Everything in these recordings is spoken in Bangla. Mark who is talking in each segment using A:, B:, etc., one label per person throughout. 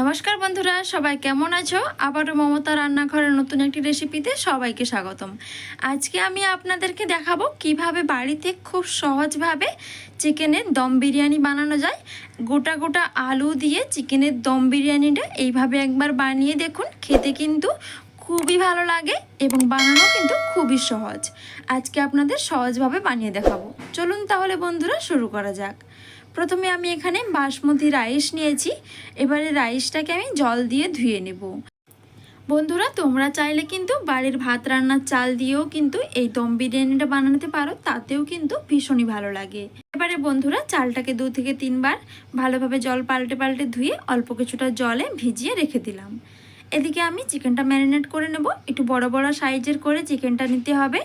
A: নমস্কার বন্ধুরা, সবাই কেমন আছো? আবারও মমতা রান্নাঘরের নতুন একটি রেসিপিতে সবাইকে স্বাগতম। আজকে আমি আপনাদেরকে দেখাবো কীভাবে বাড়িতে খুব সহজভাবে চিকেনের দম বিরিয়ানি বানানো যায়। গোটা গোটা আলু দিয়ে চিকেনের দম বিরিয়ানিটা এইভাবে একবার বানিয়ে দেখুন, খেতে কিন্তু খুবই ভালো লাগে এবং বানানো কিন্তু খুবই সহজ। আজকে আপনাদের সহজভাবে বানিয়ে দেখাবো। চলুন তাহলে বন্ধুরা, শুরু করা যাক। প্রথমে আমি এখানে বাসমতি রাইস নিয়েছি। এবারে রাইসটাকে আমি জল দিয়ে ধুয়ে নেব। বন্ধুরা, তোমরা চাইলে কিন্তু বাড়ির ভাত রান্নার চাল দিয়েও কিন্তু এই দম বিরিয়ানিটা বানাতে পারো, তাতেও কিন্তু ভীষণই ভালো লাগে। এবারে বন্ধুরা, চালটাকে দু থেকে তিনবার ভালোভাবে জল পাল্টে পাল্টে ধুয়ে অল্প কিছুটা জলে ভিজিয়ে রেখে দিলাম। এদিকে আমি চিকেনটা ম্যারিনেট করে নেব। একটু বড় বড় সাইজের করে চিকেনটা নিতে হবে।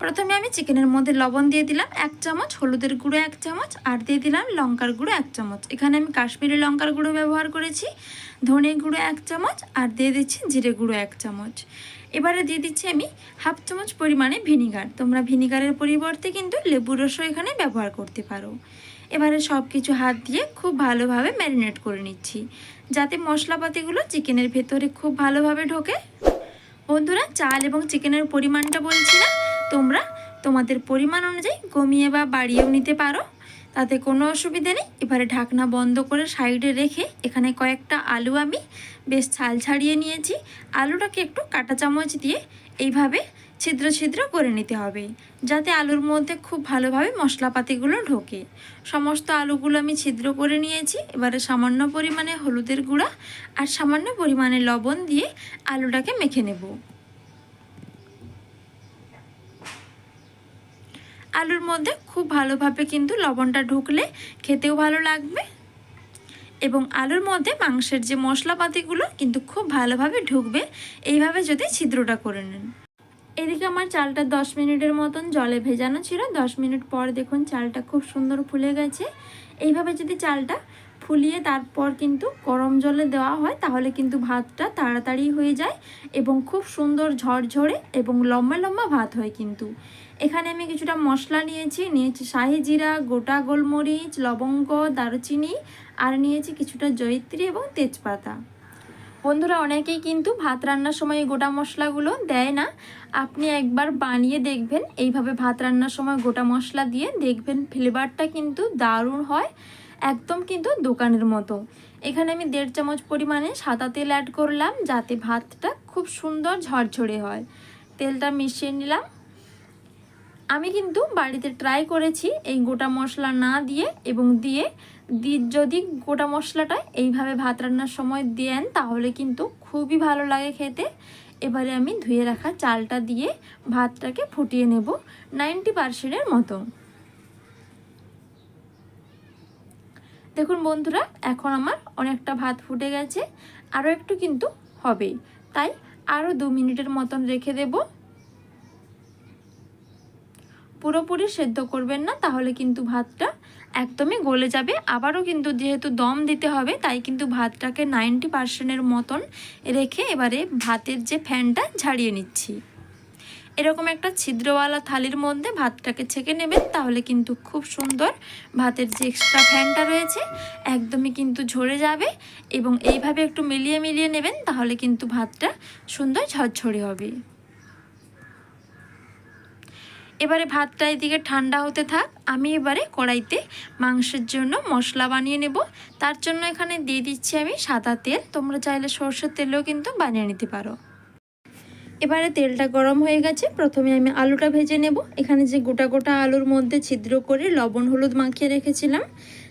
A: প্রথমে আমি চিকেনের মধ্যে লবণ দিয়ে দিলাম এক চামচ, হলুদের গুঁড়ো এক চামচ আর দিয়ে দিলাম লঙ্কার গুঁড়ো এক চামচ। এখানে আমি কাশ্মীরি লঙ্কার গুঁড়ো ব্যবহার করেছি, ধনে গুঁড়ো এক চামচ আর দিয়ে দিচ্ছি জিরে গুঁড়ো এক চামচ। এবারে দিয়ে দিচ্ছি আমি হাফ চামচ পরিমাণে ভিনিগার। তোমরা ভিনিগারের পরিবর্তে কিন্তু লেবুর রসও এখানে ব্যবহার করতে পারো। এবারে সব কিছু হাত দিয়ে খুব ভালোভাবে ম্যারিনেট করে নিচ্ছি, যাতে মশলাপাতিগুলো চিকেনের ভেতরে খুব ভালোভাবে ঢোকে। বন্ধুরা, চাল এবং চিকেনের পরিমাণটা বলছি না তোমরা তোমাদের পরিমাণ অনুযায়ী কমিয়ে বা বাড়িয়েও নিতে পারো। তাতে কোনো অসুবিধে নেই। এবারে ঢাকনা বন্ধ করে সাইডে রেখে এখানে কয়েকটা আলু আমি বেশ ছাল ছাড়িয়ে নিয়েছি। আলুটাকে একটু কাঁটা চামচ দিয়ে এইভাবে ছিদ্র ছিদ্র করে নিতে হবে, যাতে আলুর মধ্যে খুব ভালোভাবে মশলাপাতিগুলো ঢোকে। সমস্ত আলুগুলো আমি ছিদ্র করে নিয়েছি। এবারে সামান্য পরিমাণে হলুদের গুঁড়া আর সামান্য পরিমাণে লবণ দিয়ে আলুটাকে মেখে নেব। আলুর মধ্যে খুব ভালোভাবে কিন্তু লবণটা ঢুকলে খেতেও ভালো লাগবে। এবং আলুর মধ্যে মাংসের যে মশলাপাতিগুলো কিন্তু খুব ভালোভাবে ঢুকবে। এইভাবে যদি ছিদ্রটা করে নেন। এদিকে আমার চালটা দশ মিনিটের মতন জলে ভেজানো ছিল। দশ মিনিট পর দেখুন চালটা খুব সুন্দর ফুলে গেছে। এইভাবে যদি চালটা ফুলিয়ে তারপর কিন্তু গরম জলে দেওয়া হয়, তাহলে কিন্তু ভাতটা তাড়াতাড়ি হয়ে যায় এবং খুব সুন্দর ঝরঝরে এবং লম্বা লম্বা ভাত হয় কিন্তু। এখানে আমি কিছুটা মশলা নিয়েছি নিয়েছি শাহি জিরা, গোটা গোলমরিচ, লবঙ্গ, দারুচিনি আর নিয়েছি কিছুটা জয়িত্রী এবং তেজপাতা। বন্ধুরা, অনেকেই কিন্তু ভাত রান্নার সময় গোটা মশলাগুলো দেয় না। আপনি একবার বানিয়ে দেখবেন, এইভাবে ভাত রান্নার সময় গোটা মশলা দিয়ে দেখবেন ফ্লেভারটা কিন্তু দারুণ হয়। একদম কিন্তু দোকানের মতো। এখানে আমি দেড় চামচ পরিমাণে সাদা তেল অ্যাড করলাম, যাতে ভাতটা খুব সুন্দর ঝরঝরে হয়। তেলটা মিশিয়ে নিলাম। আমি কিন্তু বাড়িতে ট্রাই করেছি এই গোটা মশলা না দিয়ে এবং দিয়ে দি- যদি গোটা মশলাটা এইভাবে ভাত রান্নার সময় দেন, তাহলে কিন্তু খুবই ভালো লাগে খেতে। এবারে আমি ধুয়ে রাখা চালটা দিয়ে ভাতটাকে ফুটিয়ে নেব নাইনটি পার্সেন্টের মতো। দেখুন বন্ধুরা, এখন আমার অনেকটা ভাত ফুটে গেছে আরও একটু কিন্তু হবে তাই আরও দু মিনিটের মতন রেখে দেবো। পুরোপুরি সেদ্ধ করবেন না, তাহলে কিন্তু ভাতটা একদমই গলে যাবে। আবারও কিন্তু যেহেতু দম দিতে হবে, তাই কিন্তু ভাতটাকে নাইনটি পার্সেন্টের মতন রেখে এবারে ভাতের যে ফ্যানটা ঝাড়িয়ে নিচ্ছি। এরকম একটা ছিদ্রওয়ালা থালির মধ্যে ভাতটাকে ছেঁকে নেবেন তাহলে কিন্তু খুব সুন্দর। ভাতের যে এক্সট্রা ফ্যানটা রয়েছে, একদমই কিন্তু ঝরে যাবে এবং এইভাবে একটু মিলিয়ে মিলিয়ে নেবেন, তাহলে কিন্তু ভাতটা সুন্দর ঝরঝরে হবে। এবারে ভাতটা এদিকে ঠান্ডা হতে থাক, আমি এবারে কড়াইতে মাংসের জন্য মশলা বানিয়ে নেব। তার জন্য এখানে দিয়ে দিচ্ছি আমি সাদা তেল, তোমরা চাইলে সর্ষের তেলেও কিন্তু বানিয়ে নিতে পারো। এবারে তেলটা গরম হয়ে গেছে। প্রথমে আমি আলুটা ভেজে নেব। এখানে যে গোটা গোটা আলুর মধ্যে ছিদ্র করে লবণ, হলুদ মাখিয়ে রেখেছিলাম,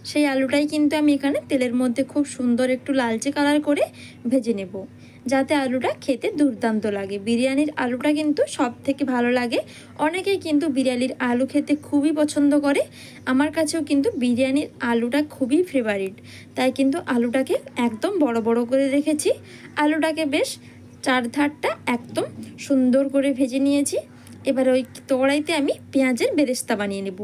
A: সেই আলুটাই কিন্তু আমি এখানে তেলের মধ্যে খুব সুন্দর একটু লালচে কালার করে ভেজে নেব, যাতে আলুটা খেতে দুর্দান্ত লাগে। বিরিয়ানির আলুটা কিন্তু সব থেকে ভালো লাগে। অনেকেই কিন্তু বিরিয়ানির আলু খেতে খুবই পছন্দ করে। আমার কাছেও কিন্তু বিরিয়ানির আলুটা খুবই ফেভারিট তাই কিন্তু আলুটাকে একদম বড় বড় করে রেখেছি। আলুটাকে বেশ চার ধারটা একদম সুন্দর করে ভেজে নিয়েছি। এবার ওই কড়াইতে আমি পেঁয়াজের বেরেস্তা বানিয়ে নেব।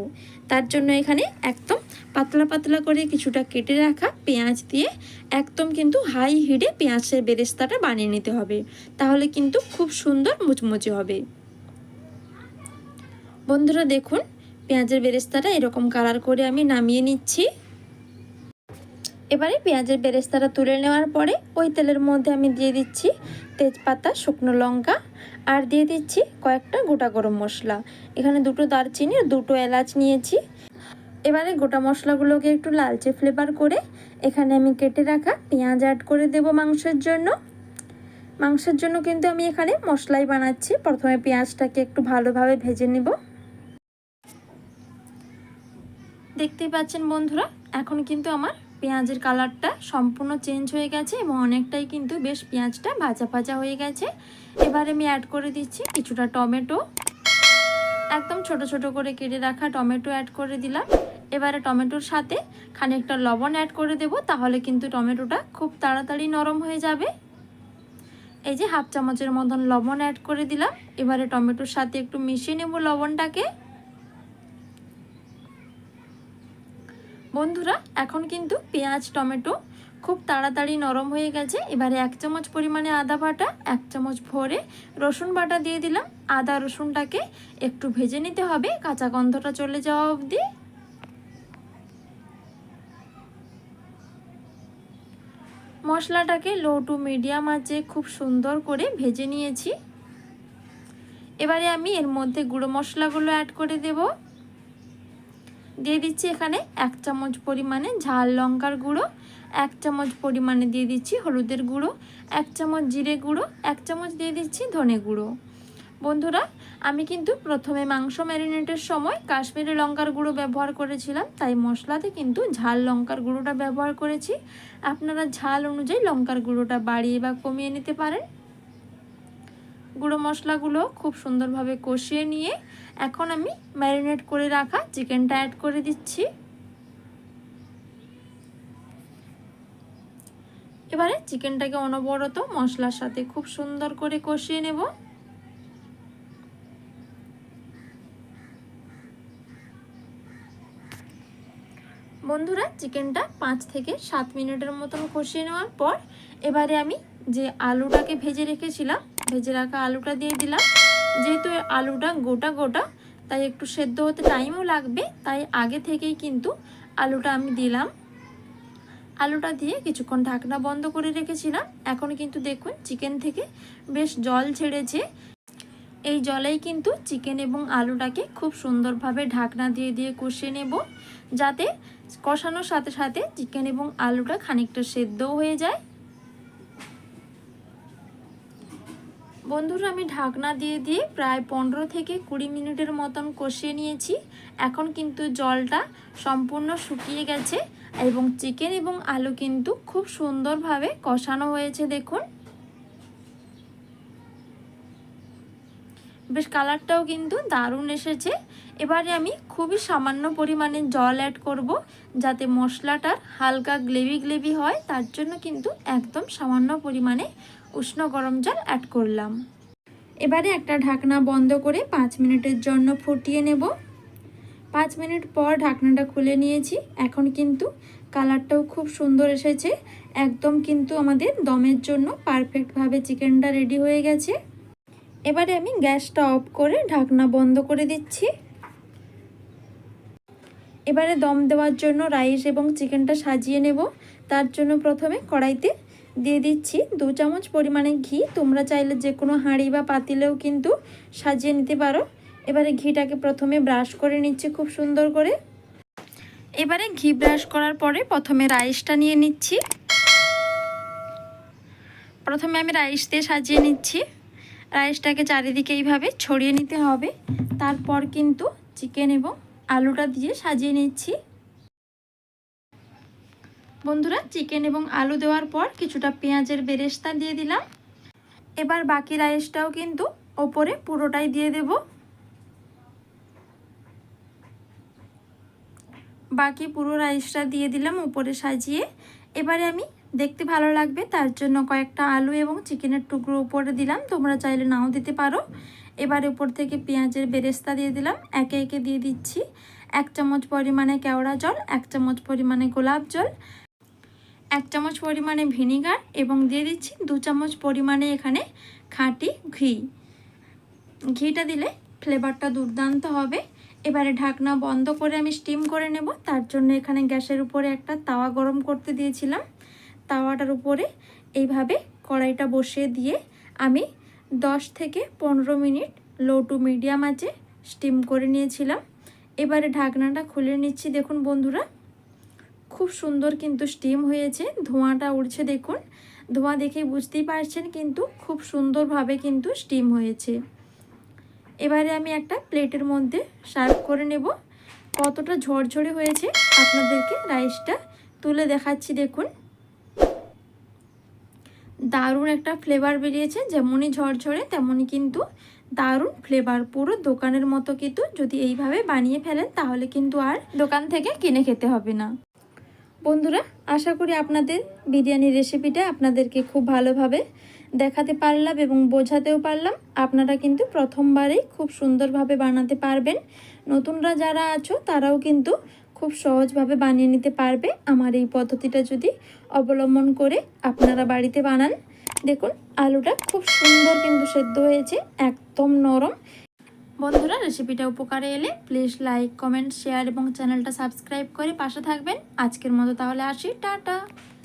A: তার জন্য এখানে একদম পাতলা পাতলা করে কিছুটা কেটে রাখা পেঁয়াজ দিয়ে একদম কিন্তু হাই হিটে পেঁয়াজের বেরেস্তাটা বানিয়ে নিতে হবে। তাহলে কিন্তু খুব সুন্দর মুচমুচে হবে। বন্ধুরা দেখুন, পেঁয়াজের বেরেস্তাটা এরকম কালার করে আমি নামিয়ে নিচ্ছি। এবারে পেঁয়াজের বেরেস্তাটা তুলে নেওয়ার পরে ওই তেলের মধ্যে আমি দিয়ে দিচ্ছি তেজপাতা, শুকনো লঙ্কা আর দিয়ে দিচ্ছি কয়েকটা গোটা গরম মশলা। এখানে দুটো দারচিনি আর দুটো এলাচ নিয়েছি। এবারে গোটা মশলাগুলোকে একটু লালচে ফ্লেভার করে এখানে আমি কেটে রাখা পেঁয়াজ অ্যাড করে দেব মাংসের জন্য। মাংসের জন্য কিন্তু আমি এখানে মশলাই বানাচ্ছি। প্রথমে পেঁয়াজটাকে একটু ভালোভাবে ভেজে নেব। দেখতেই পাচ্ছেন বন্ধুরা, এখন কিন্তু আমার পেঁয়াজের কালারটা সম্পূর্ণ চেঞ্জ হয়ে গেছে এবং অনেকটাই কিন্তু বেশ পেঁয়াজটা ভাজা ভাজা হয়ে গেছে। এবারে আমি অ্যাড করে দিচ্ছি কিছুটা টমেটো। একদম ছোট ছোট করে কেটে রাখা টমেটো অ্যাড করে দিলাম। এবারে টমেটোর সাথে খানিকটা লবণ অ্যাড করে দেব, তাহলে কিন্তু টমেটোটা খুব তাড়াতাড়ি নরম হয়ে যাবে। এই যে হাফ চামচের মতন লবণ অ্যাড করে দিলাম। এবারে টমেটোর সাথে একটু মিশিয়ে নেব লবণটাকে। বন্ধুরা, এখন কিন্তু পেঁয়াজ, টমেটো খুব তাড়াতাড়ি নরম হয়ে গেছে। এবারে এক চামচ পরিমাণে আদা বাটা, এক চামচ ভরে রসুন বাটা দিয়ে দিলাম। আদা রসুনটাকে একটু ভেজে নিতে হবে, কাঁচা গন্ধটা চলে যাওয়া অবধি। মশলাটাকে লো টু মিডিয়াম আঁচে খুব সুন্দর করে ভেজে নিয়েছি। এবারে আমি এর মধ্যে গুঁড়ো মশলাগুলো অ্যাড করে দেব। দিয়ে দিচ্ছি এখানে এক চামচ পরিমাণে ঝাল লঙ্কার গুঁড়ো, এক চামচ পরিমাণে দিয়ে দিচ্ছি হলুদের গুঁড়ো, এক চামচ জিরে গুঁড়ো, এক চামচ দিয়ে দিচ্ছি ধনে গুঁড়ো। বন্ধুরা, আমি কিন্তু প্রথমে মাংস ম্যারিনেটের সময় কাশ্মীরি লঙ্কার গুঁড়ো ব্যবহার করেছিলাম, তাই মশলাতে কিন্তু ঝাল লঙ্কার গুঁড়োটা ব্যবহার করেছি। আপনারা ঝাল অনুযায়ী লঙ্কার গুঁড়োটা বাড়িয়ে বা কমিয়ে নিতে পারেন। গুঁড়ো মশলাগুলো খুব সুন্দরভাবে কষিয়ে নিয়ে এখন আমি ম্যারিনেট করে রাখা চিকেনটা অ্যাড করে দিচ্ছি। এবারে চিকেনটাকে অনবরত মশলার সাথে খুব সুন্দর করে কষিয়ে নেব। বন্ধুরা, চিকেনটা পাঁচ থেকে সাত মিনিটের মতন কষিয়ে নেওয়ার পর এবারে আমি যে আলুটাকে ভেজে রেখেছিলাম, ভেজে রাখা আলুটা দিয়ে দিলাম। যেহেতু আলুটা গোটা গোটা, তাই একটু সেদ্ধ হতে টাইমও লাগবে, তাই আগে থেকেই কিন্তু আলুটা আমি দিলাম। আলুটা দিয়ে কিছুক্ষণ ঢাকনা বন্ধ করে রেখেছিলাম। এখন কিন্তু দেখুন চিকেন থেকে বেশ জল ছেড়েছে। এই জলেই কিন্তু চিকেন এবং আলুটাকে খুব সুন্দরভাবে ঢাকনা দিয়ে দিয়ে কষিয়ে নেব, যাতে কষানোর সাথে সাথে চিকেন এবং আলুটা খানিকটা সেদ্ধও হয়ে যায়। বন্ধুরা, আমি ঢাকনা দিয়ে দিয়ে প্রায় পনেরো থেকে কুড়ি মিনিটের মতন কষিয়ে নিয়েছি। এখন কিন্তু জলটা সম্পূর্ণ শুকিয়ে গেছে এবং চিকেন এবং আলু কিন্তু খুব সুন্দরভাবে কষানো হয়েছে, দেখুন। বেশ, কালারটাও কিন্তু দারুণ এসেছে। এবারে আমি খুবই সামান্য পরিমাণে জল অ্যাড করব যাতে মশলাটার হালকা গ্লেভি গ্লেভি হয়, তার জন্য কিন্তু একদম সামান্য পরিমাণে উষ্ণ গরম জল অ্যাড করলাম। এবারে একটা ঢাকনা বন্ধ করে পাঁচ মিনিটের জন্য ফুটিয়ে নেব। পাঁচ মিনিট পর ঢাকনাটা খুলে নিয়েছি। এখন কিন্তু কালারটাও খুব সুন্দর এসেছে। একদম কিন্তু আমাদের দমের জন্য পারফেক্টভাবে চিকেনটা রেডি হয়ে গেছে। এবারে আমি গ্যাসটা অফ করে ঢাকনা বন্ধ করে দিচ্ছি। এবারে দম দেওয়ার জন্য রাইস এবং চিকেনটা সাজিয়ে নেব। তার জন্য প্রথমে কড়াইতে দিয়ে দিচ্ছি। দু চামচ পরিমাণে ঘি। তোমরা চাইলে যে কোনো হাঁড়ি বা পাতিলেও কিন্তু সাজিয়ে নিতে পারো। এবারে ঘিটাকে প্রথমে ব্রাশ করে নিচ্ছি খুব সুন্দর করে। এবারে ঘি ব্রাশ করার পরে প্রথমে রাইসটা নিয়ে নিচ্ছি। প্রথমে আমি রাইস দিয়ে সাজিয়ে নিচ্ছি। রাইসটাকে চারিদিকে এইভাবে ছড়িয়ে নিতে হবে। তারপর কিন্তু চিকেন এবং আলুটা দিয়ে সাজিয়ে নিচ্ছি। বন্ধুরা চিকেন এবং আলু দেওয়ার পর কিছুটা পেঁয়াজের বেরেস্তা দিয়ে দিলাম। এবার বাকি রাইসটাও কিন্তু ওপরে পুরোটাই দিয়ে দেব। বাকি পুরো রাইসটা দিয়ে দিলাম উপরে সাজিয়ে। এবারে আমি দেখতে ভালো লাগবে, তার জন্য কয়েকটা আলু এবং চিকেনের টুকরো উপরে দিলাম। তোমরা চাইলে নাও দিতে পারো। এবার উপর থেকে পেঁয়াজের বেরেস্তা দিয়ে দিলাম। একে একে দিয়ে দিচ্ছি। এক চামচ পরিমাণে কেওড়া জল, এক চামচ পরিমাণে গোলাপ জল এক চামচ পরিমাণে ভিনিগার এবং দিয়ে দিচ্ছি দু চামচ পরিমাণে এখানে খাঁটি ঘি। ঘিটা দিলে ফ্লেভারটা দুর্দান্ত হবে। এবারে ঢাকনা বন্ধ করে আমি স্টিম করে নেব। তার জন্য এখানে গ্যাসের উপরে একটা তাওয়া গরম করতে দিয়েছিলাম। তাওয়াটার উপরে এইভাবে কড়াইটা বসিয়ে দিয়ে আমি 10 থেকে পনেরো মিনিট লো টু মিডিয়াম আঁচে স্টিম করে নিয়েছিলাম। এবারে ঢাকনাটা খুলে নিচ্ছি। দেখুন বন্ধুরা খুব সুন্দর কিন্তু স্টিম হয়েছে, ধোঁয়াটা উঠছে দেখুন। ধোঁয়া দেখে বুঝতেই পারছেন কিন্তু খুব সুন্দরভাবে কিন্তু স্টিম হয়েছে। এবারে আমি একটা প্লেটের মধ্যে সার্ভ করে নেব। কতটা ঝরঝরে হয়েছে আপনাদেরকে রাইসটা তুলে দেখাচ্ছি দেখুন। দারুণ একটা ফ্লেভার বেরিয়েছে, যেমনই ঝরঝরে তেমনই কিন্তু দারুণ ফ্লেভার পুরো দোকানের মতো কিন্তু যদি এইভাবে বানিয়ে ফেলেন তাহলে কিন্তু আর দোকান থেকে কিনে খেতে হবে না। বন্ধুরা, আশা করি আপনাদের বিরিয়ানির রেসিপিটা আপনাদেরকে খুব ভালোভাবে দেখাতে পারলাম এবং বোঝাতেও পারলাম। আপনারা কিন্তু প্রথমবারেই খুব সুন্দরভাবে বানাতে পারবেন। নতুনরা যারা আছো, তারাও কিন্তু খুব সহজভাবে বানিয়ে নিতে পারবে। আমার এই পদ্ধতিটা যদি অবলম্বন করে আপনারা বাড়িতে বানান। দেখুন, আলুটা খুব সুন্দর কিন্তু সেদ্ধ হয়েছে, একদম নরম। বন্ধুরা রেসিপিটা উপকারে এলে প্লিজ লাইক কমেন্ট শেয়ার এবং চ্যানেলটা সাবস্ক্রাইব করে পাশে থাকবেন। আজকের মতো তাহলে আসি, টাটা।